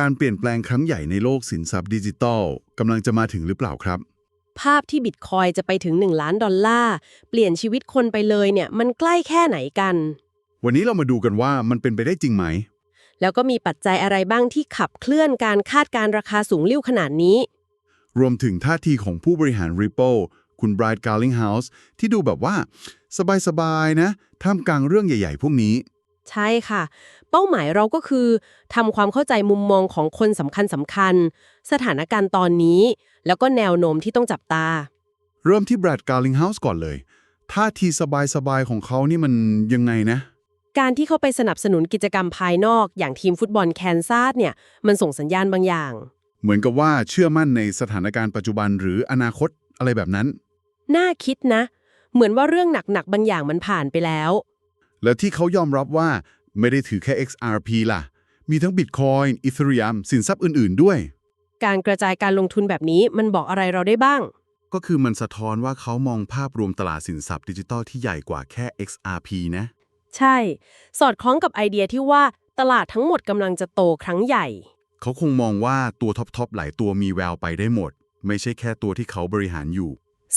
การเปลี่ยนแปลงครั้งใหญ่ในโลกสินทรัพย์ดิจิทัลกำลังจะมาถึงหรือเปล่าครับ ภาพที่บิตคอยจะไปถึง 1 ล้านดอลลาร์ เปลี่ยนชีวิตคนไปเลยเนี่ย มันใกล้แค่ไหนกัน วันนี้เรามาดูกันว่ามันเป็นไปได้จริงไหม แล้วก็มีปัจจัยอะไรบ้างที่ขับเคลื่อนการคาดการณ์ราคาสูงลิ่วขนาดนี้ รวมถึงท่าทีของผู้บริหาร Ripple คุณ Bright Garlinghouse ที่ดูแบบว่า สบายๆนะท่ามกลางเรื่องใหญ่ ๆ พวกนี้ ใช่ค่ะ เป้าหมายเราก็คือทำความเข้าใจมุมมองของคนสำคัญสำคัญ สถานการณ์ตอนนี้ แล้วก็แนวโน้มที่ต้องจับตา เริ่มที่ Brad Garlinghouse ก่อนเลยท่าทีสบายๆของเขานี่มันยังไงนะ การที่เขาไปสนับสนุนกิจกรรมภายนอก อย่างทีมฟุตบอลแคนซัสเนี่ย มันส่งสัญญาณบางอย่าง เหมือนกับว่าเชื่อมั่นในสถานการณ์ปัจจุบันหรืออนาคตอะไรแบบนั้น น่าคิดนะ เหมือนว่าเรื่องหนักๆบางอย่างมันผ่านไปแล้ว และที่เขายอมรับว่าไม่ได้ถือแค่ XRP ล่ะ มีทั้ง Bitcoin Ethereum สินทรัพย์อื่น ๆ ด้วย การกระจายการลงทุนแบบนี้มันบอกอะไรเราได้บ้าง ก็คือมันสะท้อนว่าเขามองภาพรวมตลาดสินทรัพย์ดิจิทัลที่ใหญ่กว่าแค่ XRP นะ ใช่ สอดคล้องกับไอเดียที่ว่าตลาดทั้งหมดกำลังจะโตครั้งใหญ่ เขาคงมองว่าตัวท็อปๆหลายตัวมีแววไปได้หมด ไม่ใช่แค่ตัวที่เขาบริหารอยู่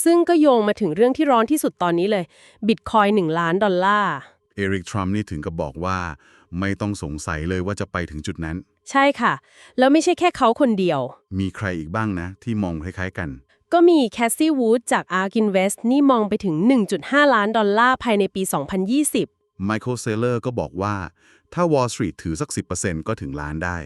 ซึ่งก็โยงมาถึงเรื่องที่ร้อนที่สุดตอนนี้เลยบิตคอย1ล้านดอลลาร์ เอริกทรัมป์นี่ถึงกับบอกว่า ไม่ต้องสงสัยเลยว่าจะไปถึงจุดนั้น ใช่ค่ะ แล้วไม่ใช่แค่เขาคนเดียว มีใครอีกบ้างนะ ที่มองคล้ายๆกัน ก็มีแคสซี่วูดจาก ARK Invest นี่มองไปถึง 1.5 ล้านดอลลาร์ภายในปี 2020 ไมเคิลเซเลอร์ก็บอกว่า ถ้า Wall Street ถือสัก 10%ก็ถึงล้านได้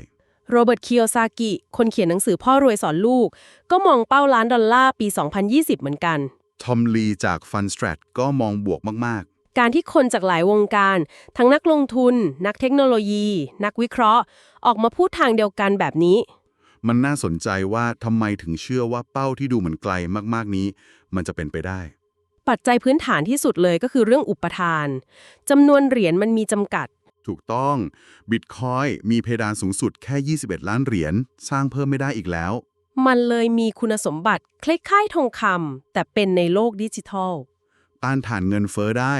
โรเบิร์ตคิโอซากิ คนเขียนหนังสือพ่อรวยสอนลูก ก็มองเป้าล้านดอลลาร์ปี 2020 เหมือนกัน ทอมลีจาก Fundstrat ก็มองบวกมาก การที่คนจากหลายวงการ ทั้งนักลงทุน นักเทคโนโลยี นักวิเคราะห์ ออกมาพูดทางเดียวกันแบบนี้ๆมันน่าสนใจว่าทำไมถึงเชื่อว่าเป้าที่ดูเหมือนไกลมากๆนี้ มันจะเป็นไปได้ ปัจจัยพื้นฐานที่สุดเลยก็คือเรื่องอุปทานจำนวนเหรียญมันมีจำกัด ถูกต้อง Bitcoin มีเพดานสูงสุดแค่ 21 ล้านเหรียญสร้างเพิ่มไม่ได้อีกแล้ว มันเลยมีคุณสมบัติคล้ายๆทองคำแต่เป็นในโลกดิจิทัล ต้านทานเงินเฟ้อได้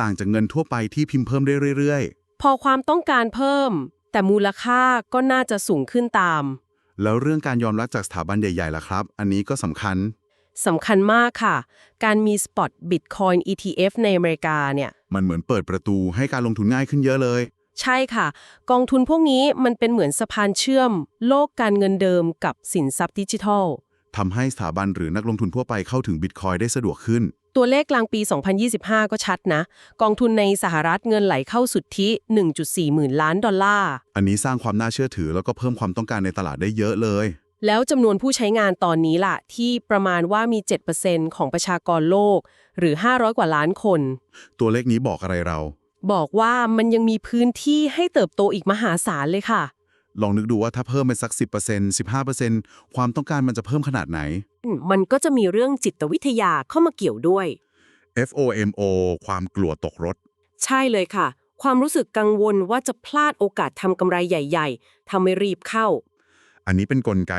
ต่างจากเงินทั่วไปที่พิมพ์เพิ่มได้เรื่อยพอความต้องการเพิ่ม แต่มูลค่าก็น่าจะสูงขึ้นตามๆแล้วเรื่องการยอมรับจากสถาบันใหญ่ๆล่ะครับ อันนี้ก็สำคัญสำคัญมากค่ะ การมี Spot Bitcoin ETF ในอเมริกาเนี่ย มันเหมือนเปิดประตูให้การลงทุนง่ายขึ้นเยอะเลย ใช่ค่ะ กองทุนพวกนี้มันเป็นเหมือนสะพานเชื่อม โลกการเงินเดิมกับสินทรัพย์ดิจิทัลทำให้สถาบันหรือนักลงทุนทั่วไปเข้าถึง Bitcoin ได้สะดวกขึ้น ตัวเลขกลางปี 2025 ก็ชัดนะ กองทุนในสหรัฐเงินไหลเข้าสุทธิ 1.4 หมื่นล้านดอลลาร์ อันนี้สร้างความน่าเชื่อถือแล้วก็เพิ่มความต้องการในตลาดได้เยอะเลย แล้วจำนวนผู้ใช้งานตอนนี้ล่ะ ที่ประมาณว่ามี 7%ของประชากรโลก หรือ 500 กว่าล้านคน ตัวเลขนี้บอกอะไรเรา บอกว่ามันยังมีพื้นที่ให้เติบโตอีกมหาศาลเลยค่ะ ลองนึกดูว่าถ้าเพิ่มไปสัก 10% 15%ความต้องการมันจะเพิ่มขนาดไหนอืมมันก็จะมีเรื่องจิตวิทยาเข้ามาเกี่ยวด้วย FOMO ความกลัวตกรถ ใช่เลยค่ะ ความรู้สึกกังวลว่าจะพลาดโอกาสทำกำไรใหญ่ๆทำไม่รีบเข้า อันนี้เป็นนกลไก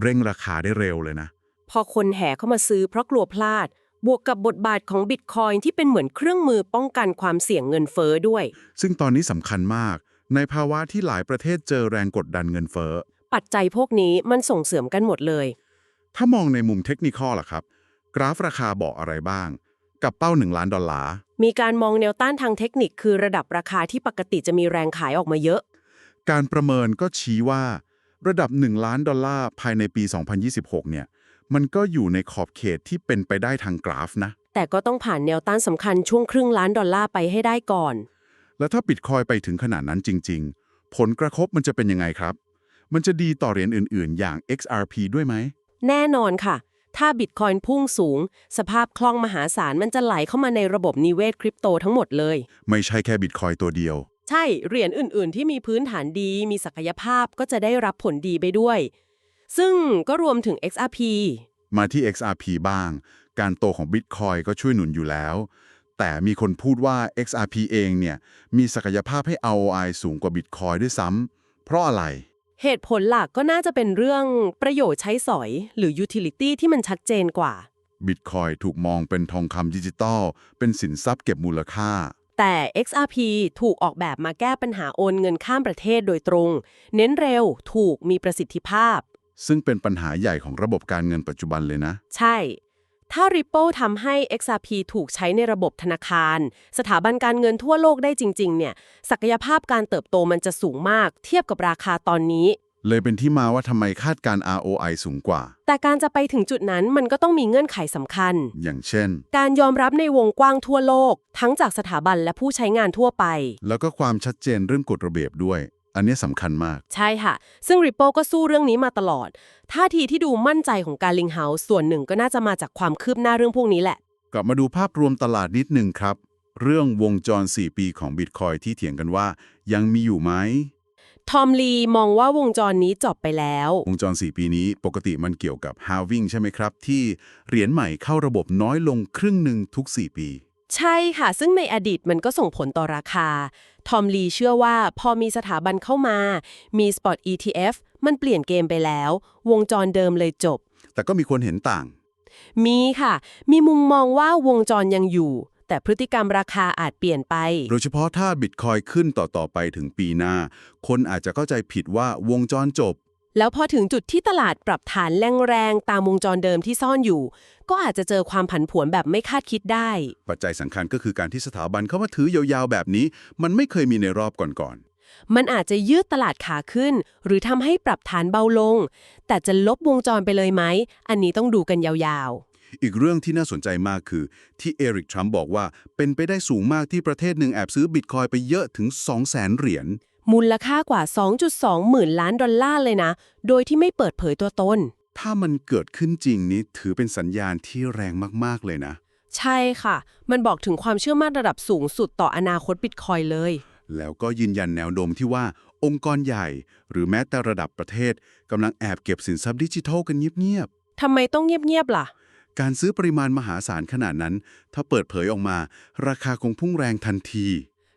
เร่งราคาได้เร็วเลยนะ พอคนแห่เข้ามาซื้อเพราะกลัวพลาด บวกกับบทบาทของบิตคอยน์ที่เป็นเหมือนเครื่องมือป้องกันความเสี่ยงเงินเฟ้อด้วย ซึ่งตอนนี้สำคัญมาก ในภาวะที่หลายประเทศเจอแรงกดดันเงินเฟ้อ ปัจจัยพวกนี้มันส่งเสริมกันหมดเลย ถ้ามองในมุมเทคนิคอลล่ะครับ กราฟราคาบอกอะไรบ้าง กับเป้า 1 ล้านดอลลาร์ มีการมองแนวต้านทางเทคนิคคือระดับราคาที่ปกติจะมีแรงขายออกมาเยอะ การประเมินก็ชี้ว่า ระดับ 1 ล้านดอลลาร์ภายในปี 2026 เนี่ย มันก็อยู่ในขอบเขตที่เป็นไปได้ทางกราฟนะ แต่ก็ต้องผ่านแนวต้านสำคัญช่วงครึ่งล้านดอลลาร์ไปให้ได้ก่อน แล้วถ้าบิตคอยไปถึงขนาดนั้นจริง ๆ ผลกระทบมันจะเป็นยังไงครับ มันจะดีต่อเหรียญอื่น ๆ อย่าง XRP ด้วยไหม แน่นอนค่ะ ถ้าบิตคอยน์พุ่งสูง สภาพคล่องมหาศาลมันจะไหลเข้ามาในระบบนิเวศคริปโตทั้งหมดเลย ไม่ใช่แค่บิตคอยตัวเดียว ใช่ เหรียญอื่น ๆ ที่มีพื้นฐานดี มีศักยภาพก็จะได้รับผลดีไปด้วย ซึ่งก็รวมถึง XRP มาที่ XRP บ้าง การโตของ Bitcoin ก็ช่วยหนุนอยู่แล้ว แต่มีคนพูดว่า XRP เองเนี่ยมีศักยภาพให้ ROI สูงกว่า Bitcoin ด้วยซ้ำเพราะอะไร เหตุผลหลักก็น่าจะเป็นเรื่องประโยชน์ใช้สอย หรือ utility ที่มันชัดเจนกว่า Bitcoin ถูกมองเป็นทองคำดิจิตอลเป็นสินทรัพย์เก็บมูลค่า แต่ XRP ถูกออกแบบมาแก้ปัญหาโอนเงินข้ามประเทศโดยตรง เน้นเร็วถูกมีประสิทธิภาพ ซึ่งเป็นปัญหาใหญ่ของระบบการเงินปัจจุบันเลยนะ ใช่ ถ้า Ripple ทำให้ XRP ถูกใช้ในระบบธนาคาร สถาบันการเงินทั่วโลกได้จริง ๆ เนี่ย ศักยภาพการเติบโตมันจะสูงมาก เทียบกับราคาตอนนี้ เลยเป็นที่มาว่าทำไมคาดการณ์ ROI สูงกว่า แต่การจะไปถึงจุดนั้นมันก็ต้องมีเงื่อนไขสำคัญ อย่างเช่น การยอมรับในวงกว้างทั่วโลก ทั้งจากสถาบันและผู้ใช้งานทั่วไป แล้วก็ความชัดเจนเรื่องกฎระเบียบด้วย อันนี้สำคัญมาก ใช่ค่ะ ซึ่ง Ripple ก็สู้เรื่องนี้มาตลอด ท่าทีที่ดูมั่นใจของการลิงเฮาส์ส่วนหนึ่งก็น่าจะมาจากความคืบหน้าเรื่องพวกนี้แหละ กลับมาดูภาพรวมตลาดนิดหนึ่งครับ เรื่องวงจร 4 ปีของบิตคอยที่เถียงกันว่า ยังมีอยู่ไหมทอมลีมองว่าวงจรนี้จบไปแล้ว วงจร 4 ปีนี้ปกติมันเกี่ยวกับ halving ใช่ไหมครับ ที่เหรียญใหม่เข้าระบบน้อยลงครึ่งหนึ่งทุก 4 ปี ใช่ค่ะ ซึ่งในอดีตมันก็ส่งผลต่อราคา ทอมลีเชื่อว่าพอมีสถาบันเข้ามา มี Spot ETF มันเปลี่ยนเกมไปแล้ว วงจรเดิมเลยจบ แต่ก็มีคนเห็นต่าง มีค่ะ มีมุมมองว่าวงจรยังอยู่ แต่พฤติกรรมราคาอาจเปลี่ยนไป โดยเฉพาะถ้าบิตคอยขึ้นต่อ ๆ ไปถึงปีหน้า คนอาจจะเข้าใจผิดว่าวงจรจบ แล้วพอถึงจุดที่ตลาดปรับฐานแรงๆตามวงจรเดิมที่ซ่อนอยู่ ก็อาจจะเจอความผันผวนแบบไม่คาดคิดได้ ปัจจัยสำคัญก็คือการที่สถาบันเข้ามาถือยาวๆแบบนี้ มันไม่เคยมีในรอบก่อนมันอาจจะยืดตลาดขาขึ้น หรือทำให้ปรับฐานเบาลง แต่จะลบวงจรไปเลยไหม อันนี้ต้องดูกันยาวๆๆอีกเรื่องที่น่าสนใจมากคือ ที่เอริกทรัมป์บอกว่าเป็นไปได้สูงมากที่ประเทศหนึ่งแอบซื้อบิตคอยไปเยอะถึง 200,000 เหรียญ มูลค่ากว่า 2.2 หมื่นล้านดอลลาร์เลยนะ โดยที่ไม่เปิดเผยตัวตน ถ้ามันเกิดขึ้นจริงนี้ถือเป็นสัญญาณที่แรงมากๆเลยนะ ใช่ค่ะ มันบอกถึงความเชื่อมั่นระดับสูงสุดต่ออนาคตบิตคอยเลย แล้วก็ยืนยันแนวโน้มที่ว่าองค์กรใหญ่ หรือแม้แต่ระดับประเทศกำลังแอบเก็บสินทรัพย์ดิจิทัลกันเงียบทำไมต้องเงียบๆล่ะๆการซื้อปริมาณมหาศาลขนาดนั้น ถ้าเปิดเผยออกมา ราคาคงพุ่งแรงทันที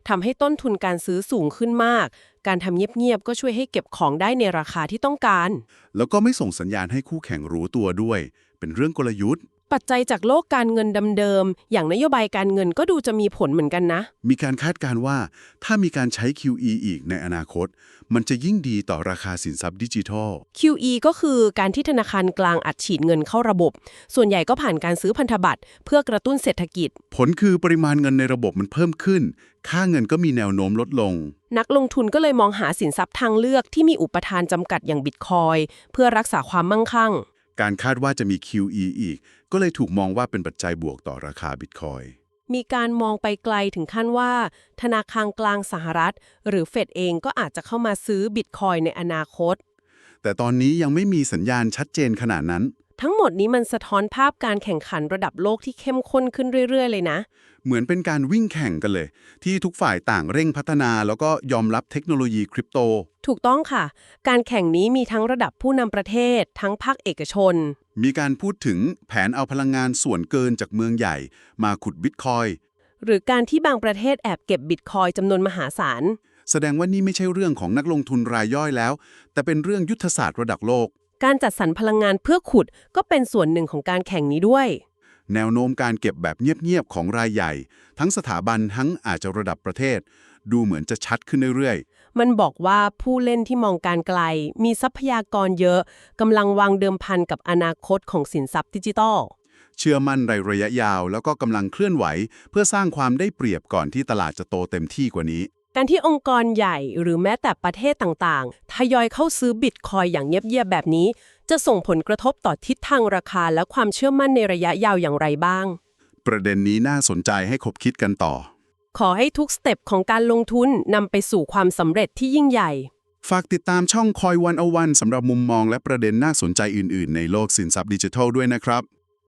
ทำให้ต้นทุนการซื้อสูงขึ้นมาก การทำเงียบๆก็ช่วยให้เก็บของได้ในราคาที่ต้องการ แล้วก็ไม่ส่งสัญญาณให้คู่แข่งรู้ตัวด้วย เป็นเรื่องกลยุทธ์ ปัจจัยจากโลกการเงินเดิมๆอย่างนโยบายการเงินก็ดูจะมีผลเหมือนกันนะ มีการคาดการณ์ว่าถ้ามีการใช้ QE อีกในอนาคต มันจะยิ่งดีต่อราคาสินทรัพย์ดิจิทัล QE ก็คือการที่ธนาคารกลางอัดฉีดเงินเข้าระบบ ส่วนใหญ่ก็ผ่านการซื้อพันธบัตรเพื่อกระตุ้นเศรษฐกิจ ผลคือปริมาณเงินในระบบมันเพิ่มขึ้น ค่าเงินก็มีแนวโน้มลดลง นักลงทุนก็เลยมองหาสินทรัพย์ทางเลือกที่มีอุปทานจำกัดอย่างบิตคอยเพื่อรักษาความมั่งคั่ง การคาดว่าจะมี QE อีก ก็เลยถูกมองว่าเป็นปัจจัยบวกต่อราคาบิตคอยมีการมองไปไกลถึงขั้นว่า ธนาคารกลางสหรัฐ หรือเฟดเองก็อาจจะเข้ามาซื้อบิตคอยในอนาคต แต่ตอนนี้ยังไม่มีสัญญาณชัดเจนขนาดนั้น ทั้งหมดนี้มันสะท้อนภาพการแข่งขันระดับโลกที่เข้มข้นขึ้นเรื่อย ๆ เลยนะ เหมือนเป็นการวิ่งแข่งกันเลย ที่ทุกฝ่ายต่างเร่งพัฒนา แล้วก็ยอมรับเทคโนโลยีคริปโต ถูกต้องค่ะ การแข่งนี้มีทั้งระดับผู้นำประเทศ ทั้งภาคเอกชน มีการพูดถึงแผนเอาพลังงานส่วนเกินจากเมืองใหญ่ มาขุดบิตคอยหรือการที่บางประเทศแอบเก็บบิตคอยจำนวนมหาศาลแสดงว่านี่ไม่ใช่เรื่องของนักลงทุนรายย่อยแล้ว แต่เป็นเรื่องยุทธศาสตร์ระดับโลก การจัดสรรพลังงานเพื่อขุดก็เป็นส่วนหนึ่งของการแข่งนี้ด้วย แนวโน้มการเก็บแบบเงียบ ๆ ของรายใหญ่ ทั้งสถาบันทั้งอาจจะระดับประเทศ ดูเหมือนจะชัดขึ้นเรื่อยมันบอกว่าผู้เล่นที่มองการไกล มีทรัพยากรเยอะกำลังวางเดิมพันกับอนาคตของสินทรัพย์ดิจิทัลๆเชื่อมั่นในระยะยาว แล้วก็กำลังเคลื่อนไหว เพื่อสร้างความได้เปรียบก่อนที่ตลาดจะโตเต็มที่กว่านี้ การที่องค์กรใหญ่หรือแม้แต่ประเทศต่างๆ ทยอยเข้าซื้อบิตคอยอย่างเงียบๆแบบนี้ จะส่งผลกระทบต่อทิศทางราคาและความเชื่อมั่นในระยะยาวอย่างไรบ้าง ประเด็นนี้น่าสนใจให้คบคิดกันต่อ ขอให้ทุกสเต็ปของการลงทุนนำไปสู่ความสำเร็จที่ยิ่งใหญ่ ฝากติดตามช่องคอยวันอวันสำหรับมุมมองและประเด็นน่าสนใจอื่น ๆ ในโลกสินทรัพย์ดิจิทัลด้วยนะครับ